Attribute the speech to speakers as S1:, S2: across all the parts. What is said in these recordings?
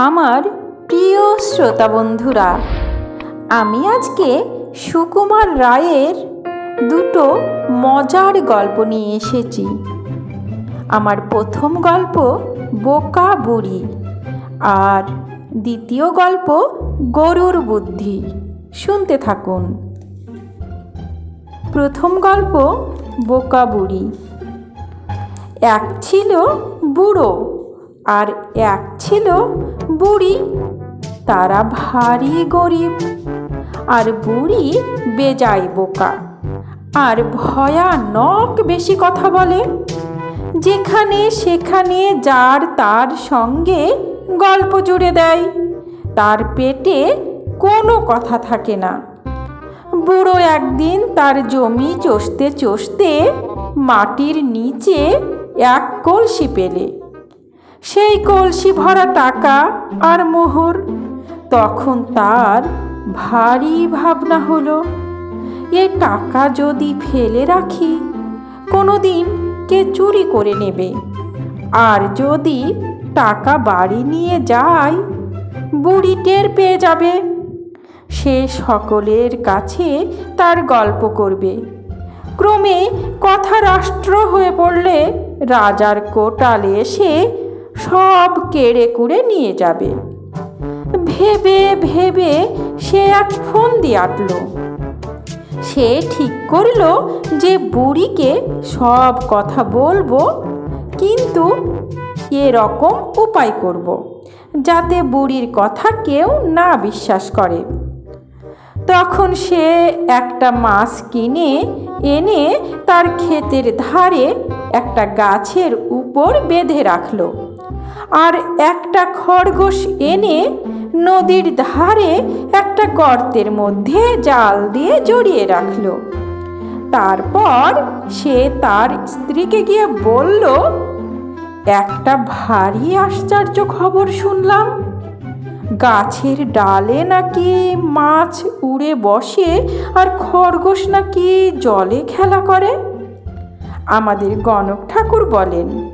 S1: আমার প্রিয় শ্রোতা বন্ধুরা, আমি আজকে সুকুমার রায়ের দুটো মজার গল্প নিয়ে এসেছি। আমার প্রথম গল্প বোকা বুড়ি আর দ্বিতীয় গল্প গরুর বুদ্ধি। শুনতে থাকুন। প্রথম গল্প বোকা বুড়ি। এক ছিল বুড়ো আর এক ছিল বুড়ি। তারা ভারী গরিব, আর বুড়ি বেজায় বোকা। আর ভয়ানক বেশি কথা বলে, যেখানে সেখানে যার তার সঙ্গে গল্প জুড়ে দেয়। তার পেটে কোনো কথা থাকে না। বুড়ো একদিন তার জমি চষতে চষতে মাটির নিচে এক কলসি পেলে। সেই কলসি ভরা টাকা আর মোহর। তখন তার ভারী ভাবনা হলো, এ টাকা যদি ফেলে রাখি কোনো দিন কে চুরি করে নেবে। আর যদি টাকা বাড়ি নিয়ে যায়, বুড়ি টের পেয়ে যাবে। সে সকলের কাছে তার গল্প করবে। ক্রমে কথা রাষ্ট্র হয়ে পড়লে রাজার কোটালে এসে সব কেড়ে কুড়ে নিয়ে যাবে। ভেবে ভেবে সে এক ফোন দিয়ে আটল। সে ঠিক করল যে বুড়িকে সব কথা বলব, কিন্তু এরকম উপায় করব, যাতে বুড়ির কথা কেউ না বিশ্বাস করে। তখন সে একটা মাছ কিনে এনে তার ক্ষেতের ধারে একটা গাছের উপর বেঁধে রাখল। আর একটা খরগোশ এনে নদীর ধারে একটা গর্তের মধ্যে জাল দিয়ে জড়িয়ে রাখল। তারপর সে তার স্ত্রীকে গিয়ে বলল, একটা ভারী আশ্চর্য খবর শুনলাম। গাছের ডালে নাকি মাছ উড়ে বসে আর খরগোশ নাকি জলে খেলা করে? আমাদের গণক ঠাকুর বলেন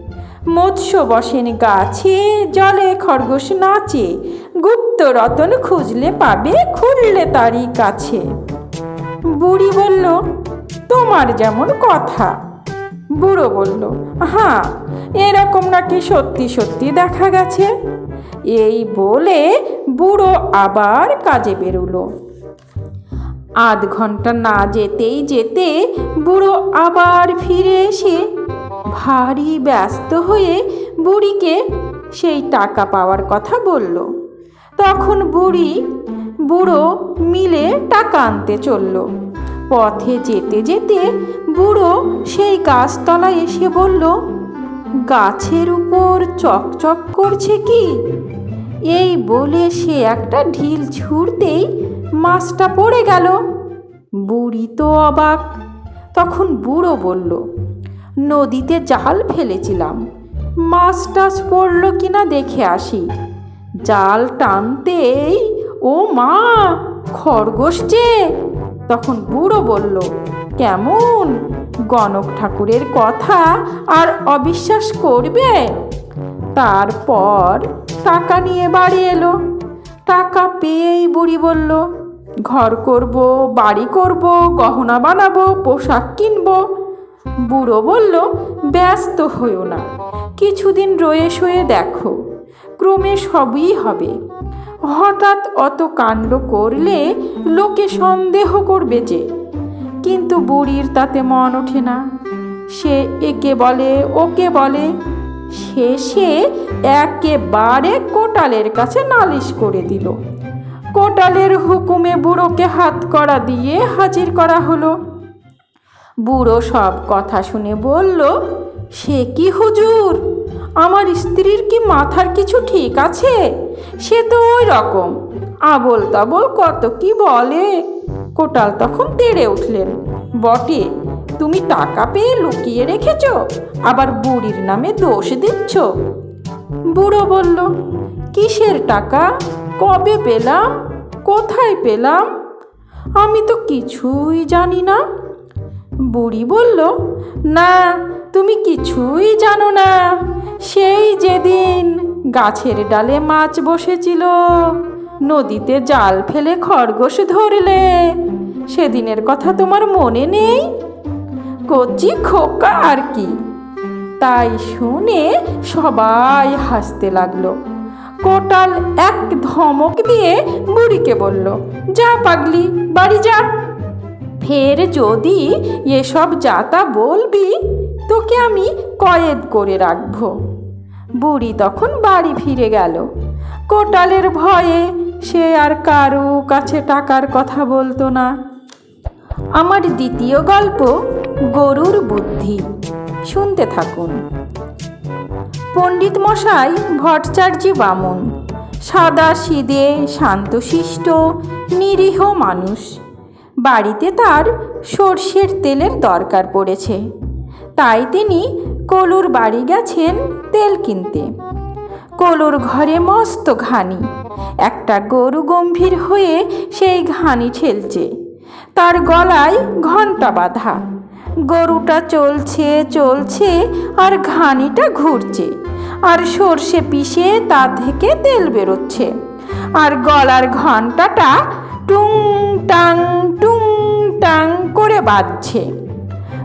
S1: মৎস্য বসেন গাছে, জলে খরগোশ নাচে, গুপ্ত রতন খুঁজলে পাবে খুললে তারই কাছে। বুড়ি বলল, তোমার যেমন কথা। বুড়ো বলল হ্যাঁ এরকম নাকি সত্যি সত্যি দেখা গেছে। এই বলে বুড়ো আবার কাজে বেরোলো। আধ ঘণ্টা না যেতেই যেতে বুড়ো আবার ফিরে এসে ভারী ব্যস্ত হয়ে বুড়িকে সেই টাকা পাওয়ার কথা বলল। তখন বুড়ি বুড়ো মিলে টাকা আনতে চলল। পথে যেতে যেতে বুড়ো সেই গাছতলায় এসে বলল, গাছের উপর চকচক করছে কি? এই বলে সে একটা ঢিল ছুঁড়তেই মাছটা পড়ে গেল। বুড়ি তো অবাক। তখন বুড়ো বলল নদীতে জাল ফেলেছিলাম। মাছ টাছ পড়ল কিনা দেখে আসি। জাল টানতেই, ও মা, খরগোশ যে? তখন বুড়ো বলল, কেমন? গণক ঠাকুরের কথা আর অবিশ্বাস করবে? তারপর টাকা নিয়ে বাড়ি এলো। টাকা পেয়েই বুড়ি বলল, ঘর করব, বাড়ি করব, গহনা বানাবো, পোশাক কিনবো। বুড়ো বলল, ব্যস্ত হইও না। কিছুদিন রয়ে শয়ে দেখো, ক্রমে সবই হবে। হঠাৎ অত কাণ্ড করলে লোকে সন্দেহ করবে যে, কিন্তু বুড়ির তাতে মন ওঠে না। সে একে বলে, ওকে বলে শেষে একেবারে কোটালের কাছে নালিশ করে দিল। কোটালের হুকুমে বুড়োকে হাত করা দিয়ে হাজির করা হলো। বুড়ো সব কথা শুনে বলল, সে কি হুজুর? আমার স্ত্রীর কি মাথার কিছু ঠিক আছে? সে তো ওই রকম। আবল তাবল কত কি বলে? কোটাল তখন তেড়ে উঠলেন, বটে, তুমি টাকা পেয়ে লুকিয়ে রেখেছ, আবার বুড়ির নামে দোষ দিচ্ছ? বুড়ো বলল, কিসের টাকা? কবে পেলাম? কোথায় পেলাম? আমি তো কিছুই জানি না। বুড়ি বলল, না, তুমি কিছুই জানো না। সেই যেদিন গাছের ডালে মাছ বসেছিল, নদীতে জাল ফেলে খরগোশ ধরলে, সেদিনের কথা তোমার মনে নেই? কচি খোকা আর কি? তাই শুনে সবাই হাসতে লাগল। কোটাল এক ধমক দিয়ে বুড়িকে বলল, যা পাগলি, বাড়ি যা। ফের যদি এসব যাতা বলবি, তোকে আমি কয়েদ করে রাখব। বুড়ি তখন বাড়ি ফিরে গেল। কোটালের ভয়ে সে আর কারও কাছে টাকার কথা বলতো না। আমার দ্বিতীয় গল্প, গরুর বুদ্ধি। শুনতে থাকুন। পণ্ডিত মশাই, ভট্টাচার্য বামন। সাদা সিদে শান্তশিষ্ট, নিরীহ মানুষ। বাড়িতে তার সর্ষের তেলের দরকার পড়েছে। তাই তিনি কলুর বাড়ি গেছেন তেল কিনতে। কলুর ঘরে মস্ত ঘানি। একটা গরু গম্ভীর হয়ে সেই ঘানি ঠেলছে। তার গলায় ঘণ্টা বাঁধা। গরুটা চলছে চলছে, আর ঘানিটা ঘুরছে। আর সর্ষে পিষে তা থেকে তেল বেরোচ্ছে। আর গলার ঘন্টাটা টুং টাং টুং টাং করে বাজছে।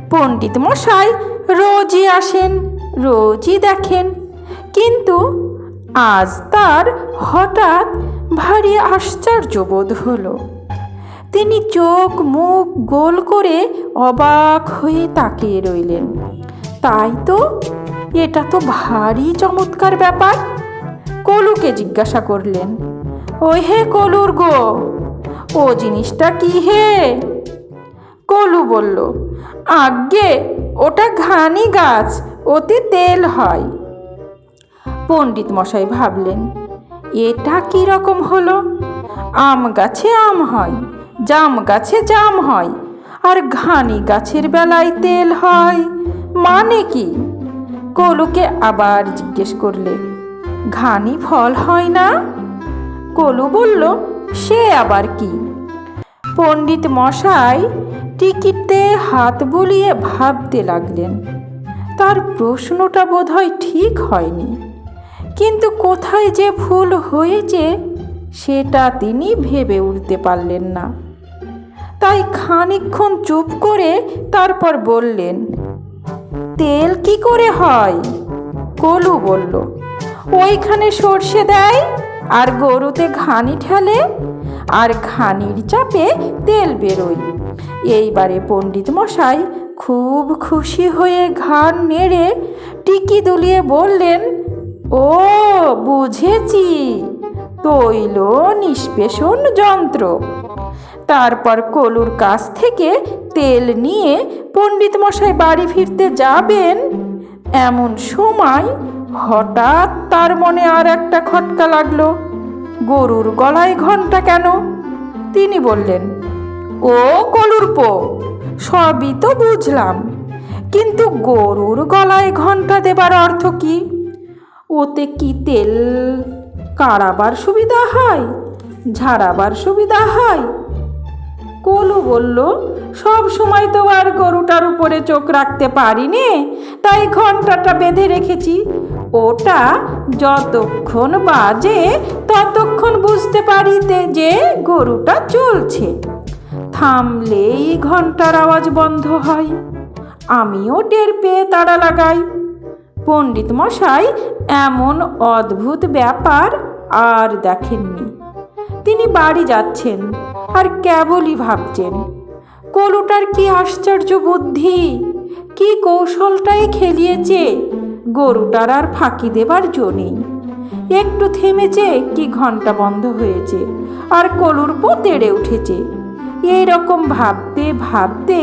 S1: পণ্ডিত মশাই রোজই আসেন, রোজই দেখেন। কিন্তু আজ তার হঠাৎ ভারী আশ্চর্য বোধ হলো। তিনি চোখ মুখ গোল করে অবাক হয়ে তাকিয়ে রইলেন। তাই তো, এটা তো ভারী চমৎকার ব্যাপার, কলুকে জিজ্ঞাসা করলেন। ওই হে কলুর গো ও জিনিসটা কি হে? কলু বলল, আজ্ঞে, ওটা ঘানি গাছ ওতে তেল হয়। পণ্ডিত মশাই ভাবলেন, এটা কি রকম হলো? আম গাছে আম হয়, জাম গাছে জাম হয়, আর ঘানি গাছের বেলায় তেল হয় মানে কি? কলুকে আবার জিজ্ঞেস করলে, ঘানি ফল হয় না? কলু বলল সে আবার কি? পণ্ডিত মশাই টিকিটে হাত বুলিয়ে ভাবতে লাগলেন। তার প্রশ্নটা বোধহয় ঠিক হয়নি। কিন্তু কোথায় যে ভুল হয়েছে, সেটা তিনি ভেবে উঠতে পারলেন না। তাই খানিকক্ষণ চুপ করে তারপর বললেন, তেল কি করে হয়? কলু বলল, ওইখানে সর্ষে দেয়? আর গরুতে ঘানি ঠেলে আর ঘানির চাপে তেল বেরোয়। এইবারে পণ্ডিত মশাই খুব খুশি হয়ে ঘাড় নেড়ে টিকি দুলিয়ে বললেন, ও, বুঝেছি, তৈল নিষ্পেষণ যন্ত্র। তারপর কলুর কাছ থেকে তেল নিয়ে পণ্ডিত মশাই বাড়ি ফিরতে যাবেন। এমন সময় হঠাৎ তার মনে আর একটা খটকা লাগল। গরুর গলায় ঘণ্টা কেন? তিনি বললেন, ও কলুর পো সবই তো বুঝলাম। কিন্তু গরুর গলায় ঘণ্টা দেবার অর্থ কি? ওতে কি তেল কাড়াবার সুবিধা হয়? ঝাড়াবার সুবিধা হয়? কলু বলল, সব সময় তো আর গরুটার উপরে চোখ রাখতে পারিনি, তাই ঘন্টাটা বেঁধে রেখেছি। ওটা যতক্ষণ বাজে, ততক্ষণ বুঝতে পারিতে যে গরুটা চলছে। থামলেই ঘণ্টার আওয়াজ বন্ধ হয়। আমিও টের পেয়ে তাড়া লাগাই। পণ্ডিত মশাই, এমন অদ্ভুত ব্যাপার আর দেখেননি। তিনি বাড়ি যাচ্ছেন আর কেবলই ভাবছেন, কলুটার কি আশ্চর্য বুদ্ধি, কি কৌশলটাই খেলিয়েছে গরুটার আর ফাঁকি দেবার জো নেই। একটু থেমেছে কি ঘণ্টা বন্ধ হয়েছে, আর কলুর পো তেড়ে উঠেছে। এই রকম ভাবতে ভাবতে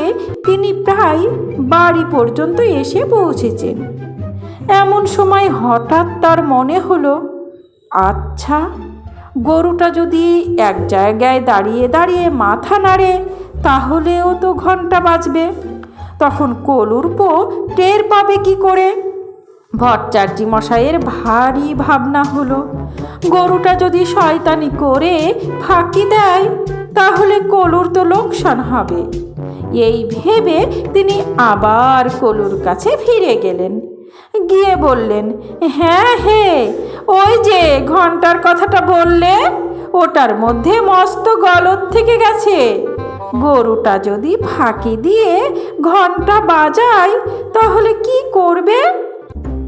S1: তিনি প্রায় বাড়ি পর্যন্ত এসে পৌঁছেছেন। এমন সময় হঠাৎ তার মনে হলো আচ্ছা গরুটা যদি এক জায়গায় দাঁড়িয়ে দাঁড়িয়ে মাথা নাড়ে, তাহলেও তো ঘণ্টা বাজবে। তখন কলুর পো টের পাবে কি করে? ভট্টাচার্য মশাইয়ের ভারী ভাবনা হলো, গরুটা যদি শয়তানি করে ফাঁকি দেয়, তাহলে কলুর তো লোকসান হবে। এই ভেবে তিনি আবার কলুর কাছে ফিরে গেলেন। গিয়ে বললেন হ্যাঁ হে, ওই যে ঘণ্টার কথাটা বললে, ওটার মধ্যে মস্ত গলত থেকে গেছে। গরুটা যদি ফাঁকি দিয়ে ঘণ্টা বাজায়, তাহলে কি করবে?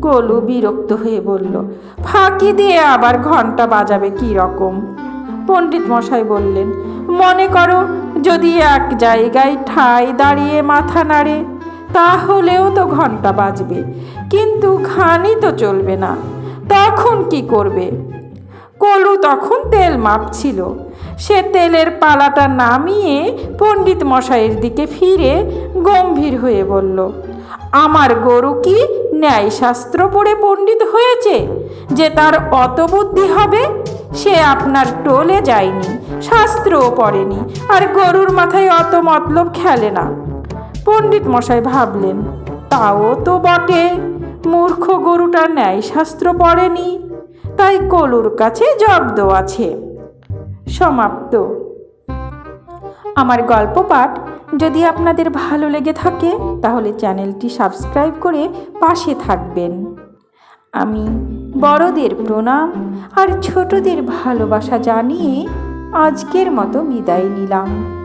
S1: কলু বিরক্ত হয়ে বলল, ফাঁকি দিয়ে আবার ঘণ্টা বাজাবে কি রকম? পণ্ডিত মশাই বললেন, মনে করো যদি এক জায়গায় ঠাই দাঁড়িয়ে মাথা নাড়ে, তাহলেও তো ঘণ্টা বাজবে, কিন্তু ঘানি তো চলবে না, তখন কি করবে? কলু তখন তেল মাপছিল। সে তেলের পালাটা নামিয়ে পণ্ডিত মশাইয়ের দিকে ফিরে গম্ভীর হয়ে বলল আমার গরু কি ন্যায়শাস্ত্র পড়ে পণ্ডিত হয়েছে? যে তার অত বুদ্ধি হবে, সে আপনার টোলে যায়নি, শাস্ত্রও পড়েনি, আর গরুর মাথায় অত মতলব খেলে না। পণ্ডিত মশাই ভাবলেন, তাও তো বটে, মূর্খ গরুটা ন্যায়শাস্ত্র পড়েনি, তাই কলুর কাছে জব্দ আছে। সমাপ্ত। আমার গল্প পাঠ যদি আপনাদের ভালো লেগে থাকে, তাহলে চ্যানেলটি সাবস্ক্রাইব করে পাশে থাকবেন। আমি বড়দের প্রণাম আর ছোটদের ভালোবাসা জানিয়ে আজকের মতো বিদায় নিলাম।